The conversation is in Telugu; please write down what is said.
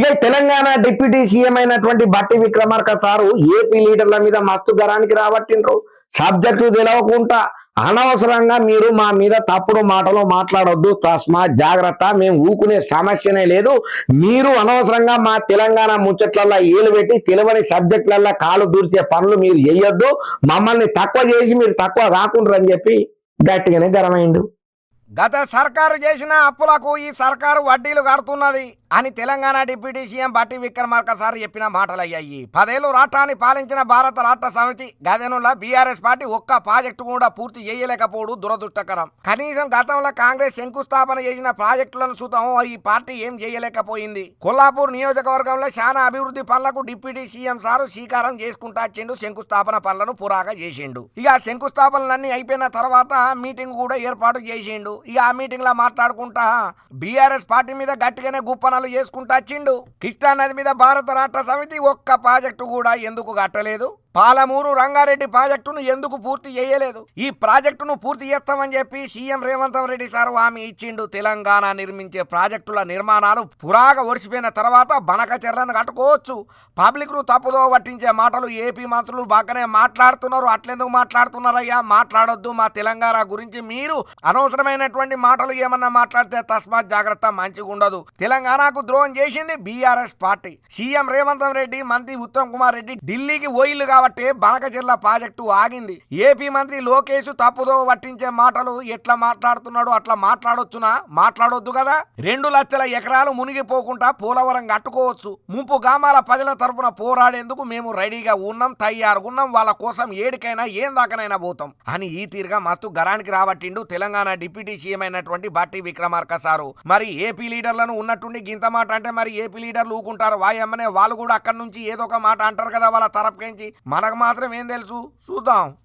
ఇక తెలంగాణ డిప్యూటీ సీఎం అయినటువంటి బట్టి విక్రమార్క సారు ఏపీ లీడర్ల మీద మస్తు గరానికి రాబట్టిండ్రు. సబ్జెక్టు తెలవకుండా అనవసరంగా మీరు మా మీద తప్పుడు మాటలు మాట్లాడొద్దు. తస్మా జాగ్రత్త మేము ఊకునే సమస్యనే లేదు. మీరు అనవసరంగా మా తెలంగాణ ముచ్చట్లల్లో ఏలు పెట్టి తెలివని సబ్జెక్టులల్లో కాలు దూర్చే పనులు మీరు చేయొద్దు మమ్మల్ని తక్కువ చేసి మీరు తక్కువ రాకుండ్రు అని చెప్పి గట్టిగానే గరమైండు గత సర్కారు చేసిన అప్పులకు ఈ సర్కారు వడ్డీలు కడుతున్నది. అని తెలంగాణ డిప్యూటీ సీఎం బట్టి విక్రమార్క సార్ చెప్పిన మాటలయ్యాయి. పదేళ్ళు రాష్ట్రాన్ని పాలించిన భారత రాష్ట్ర సమితి గదనుల బీఆర్ఎస్ పార్టీ ఒక్క ప్రాజెక్టు కూడా పూర్తి చేయలేకపోవడం దురదృష్టకరం. కనీసం గతంలో కాంగ్రెస్ శంకుస్థాపన చేసిన ప్రాజెక్టులను చూద్దాం. ఈ పార్టీ ఏం చేయలేకపోయింది. కొల్లాపూర్ నియోజకవర్గంలో చాలా అభివృద్ధి పనులకు డిప్యూటీ సీఎం సారు శ్రీకారం చేసుకుంటా వచ్చిండు శంకుస్థాపన పనులను పురాగా చేసిండు. ఇక శంకుస్థాపనలన్నీ అయిపోయిన తర్వాత మీటింగ్ కూడా ఏర్పాటు చేసిండు. ఇక ఆ మీటింగ్లో మాట్లాడుకుంటా బీఆర్ఎస్ పార్టీ మీద గట్టిగానే గుప్పన గుప్పనలు చేసుకుంటా చిండు. కృష్ణా నది మీద భారత రాష్ట్ర సమితి ఒక్క ప్రాజెక్టు కూడా ఎందుకు కట్టలేదు? పాలమూరు రంగారెడ్డి ప్రాజెక్టును ఎందుకు పూర్తి చేయలేదు? ఈ ప్రాజెక్టును పూర్తి చేస్తామని చెప్పి సీఎం రేవంత్ రెడ్డి సార్ హామీ ఇచ్చిండు. తెలంగాణ నిర్మించే ప్రాజెక్టుల నిర్మాణాలు పురాగా ఒడిసిపోయిన తర్వాత బనక చెర్లను కట్టుకోవచ్చు. పబ్లిక్ను తప్పుదో పట్టించే మాటలు ఏపీ మంత్రులు బాగానే మాట్లాడుతున్నారు. అట్లెందుకు మాట్లాడుతున్నారయ్యా? మాట్లాడొద్దు. మా తెలంగాణ గురించి మీరు అనవసరమైనటువంటి మాటలు ఏమన్నా మాట్లాడితే తస్మాత్ జాగ్రత్త. మంచిగా ఉండదు తెలంగాణకు ద్రోహం చేసింది BRS party. CM Revanth Reddy మంత్రి ఉత్తమ్ కుమార్ రెడ్డి ఢిల్లీకి ఓయిల్లు బనక బనకచెర్ల ప్రాజెక్టు ఆగింది. ఏపీ మంత్రి లోకేష్ తప్పుదో పట్టించే మాటలు ఎట్లా మాట్లాడుతున్నాడు అట్లా మాట్లాడొచ్చునా? మాట్లాడొద్దు కదా? రెండు లక్షల ఎకరాలు మునిగిపోకుండా పోలవరం కట్టుకోవచ్చు. ముంపు గ్రామాల ప్రజల తరపున పోరాడేందుకు మేము రెడీగా ఉన్నాం తయారుగున్నాం వాళ్ళ కోసం ఏడికైనా ఏం దాకనైనా పోతాం. అని ఈ తీరుగా మత్తు గరానికి రాబట్టిండు తెలంగాణ డిప్యూటీ సీఎం అయినటువంటి బట్టి విక్రమార్క సారు. మరి ఏపీ లీడర్లను ఉన్నట్టుండి గింత మాట అంటే మరి ఏపీ లీడర్లు ఊకుంటారు. వాయమ్మనే వాళ్ళు కూడా అక్కడి నుంచి ఏదో ఒక మాట అంటారు కదా వాళ్ళ తరపుకించి? మనకు మాత్రం ఏం తెలుసు? చూద్దాం.